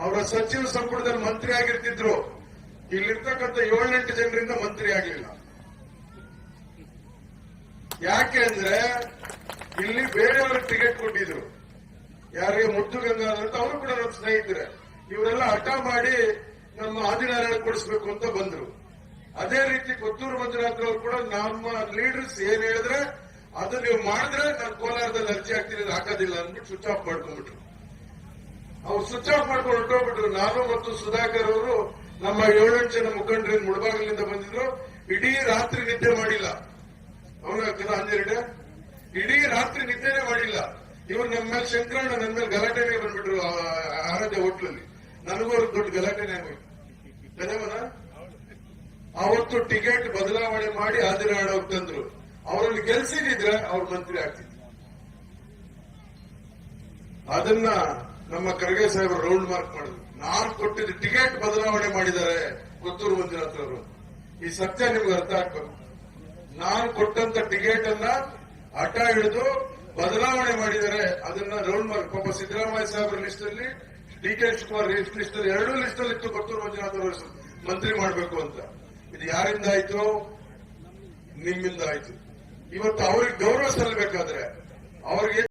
ಅವರ ಸಚಿವ ಸಂಪುಟದಲ್ಲಿ ಮಂತ್ರಿ ಆಗಿರ್ತಿದ್ರು. ಇಲ್ಲಿರ್ತಕ್ಕಂಥ ಏಳೆಂಟು ಜನರಿಂದ ಮಂತ್ರಿ ಆಗಲಿಲ್ಲ. ಯಾಕೆ ಅಂದ್ರೆ, ಇಲ್ಲಿ ಬೇರೆಯವ್ರಿಗೆ ಟಿಕೆಟ್ ಕೊಟ್ಟಿದ್ರು. ಯಾರಿಗೆ ಮುದ್ದು ಗಂಗಾ ಅಂತ ಅವರು ಕೂಡ ನಮ್ಮ ಸ್ನೇಹಿತರೆ. ಇವರೆಲ್ಲ ಹಠ ಮಾಡಿ ನಮ್ಮ ಆದಿನಾರಾಯಣ ಕೊಡಿಸ್ಬೇಕು ಅಂತ ಬಂದ್ರು. ಅದೇ ರೀತಿ ಕೊತ್ತೂರು ಮಂಜುನಾಥ್ ಅವರು ಕೂಡ ನಮ್ಮ ಲೀಡರ್ಸ್ ಏನ್ ಹೇಳಿದ್ರೆ, ಅದು ನೀವು ಮಾಡಿದ್ರೆ ನಾನು ಕೋಲಾರದಲ್ಲಿ ಅರ್ಜಿ ಹಾಕ್ತೀನಿ ಹಾಕೋದಿಲ್ಲ ಅಂದ್ಬಿಟ್ಟು ಸ್ವಿಚ್ ಆಫ್ ಮಾಡ್ಕೊಂಡ್ಬಿಟ್ರು. ಅವ್ರು ಸ್ವಿಚ್ ಆಫ್ ಮಾಡ್ಕೊಂಡು ಹೊರಟೋಗ್ಬಿಟ್ರು. ನಾನು ಮತ್ತು ಸುಧಾಕರ್ ಅವರು ನಮ್ಮ ಏಳೆಂಟು ಜನ ಮುಖಂಡರಿಂದ ಮುಳಬಾಗಿಲಿಂದ ಬಂದಿದ್ರು. ಇಡೀ ರಾತ್ರಿ ನಿದ್ದೆ ಮಾಡಿಲ್ಲ. ಅವನ ಹನ್ನೆರಡು. ಇಡೀ ರಾತ್ರಿ ನಿದ್ದೆನೆ ಮಾಡಿಲ್ಲ. ಇವ್ರು ನಮ್ಮ ಮೇಲೆ ಶಂಕರಣ್ಣ ನನ್ನ ಮೇಲೆ ಗಲಾಟೆನೇ ಬಂದ್ಬಿಟ್ರು ಆರಾಧ್ಯ ಹೋಟ್ಲಲ್ಲಿ. ನನಗೂ ಅವ್ರಿಗೆ ದೊಡ್ಡ ಗಲಾಟೆನೇ ಆಗೋಯ್ತು? ಅವತ್ತು ಟಿಕೆಟ್ ಬದಲಾವಣೆ ಮಾಡಿ ಹಾಜರಾಡ ತಂದ್ರು. ಅವರಲ್ಲಿ ಗೆಲ್ಸಿದ್ರೆ ಅವ್ರ ಮಂತ್ರಿ ಆಗ್ತಿದ್ರು. ಅದನ್ನ ನಮ್ಮ ಖರ್ಗೆ ಸಾಹೇಬ್ ರೌಂಡ್ ಮಾರ್ಕ್ ಮಾಡಿದ್ರು. ನಾನು ಕೊಟ್ಟಿದ್ದ ಟಿಕೆಟ್ ಬದಲಾವಣೆ ಮಾಡಿದ್ದಾರೆ ಕೊತ್ತೂರು ಮಂಜುನಾಥ್ ಅವರು ಈ ಸತ್ಯ ನಿಮ್ಗೆ ಅರ್ಥ ಆಗ್ಬೇಕು. ನಾನು ಕೊಟ್ಟಂತ ಟಿಕೆಟ್ ಅನ್ನ ಹಠ ಹಿಡಿದು ಬದಲಾವಣೆ ಮಾಡಿದ್ದಾರೆ. ಅದನ್ನ ರೌಂಡ್ ಮಾರ್ಕ್ ಪಾಪ ಸಿದ್ದರಾಮಯ್ಯ ಸಾಹೇಬ್ರ ಲಿಸ್ಟ್ ಅಲ್ಲಿ ಡಿ ಕೆ ಶಿವಕುಮಾರ್ ಲಿಸ್ಟ್ ಅಲ್ಲಿ ಎರಡೂ ಲಿಸ್ಟ್ ಅಲ್ಲಿ ಇತ್ತು ಕೊತ್ತೂರು ಮಂಜುನಾಥ್ ಅವರು ಮಂತ್ರಿ ಮಾಡಬೇಕು ಅಂತ. ಇದು ಯಾರಿಂದ ಆಯ್ತು? ನಿಮ್ಮಿಂದ ಆಯ್ತು. ಇವತ್ತು ಅವ್ರಿಗೆ ಗೌರವ ಸಲ್ಲಬೇಕಾದ್ರೆ ಅವ್ರಿಗೆ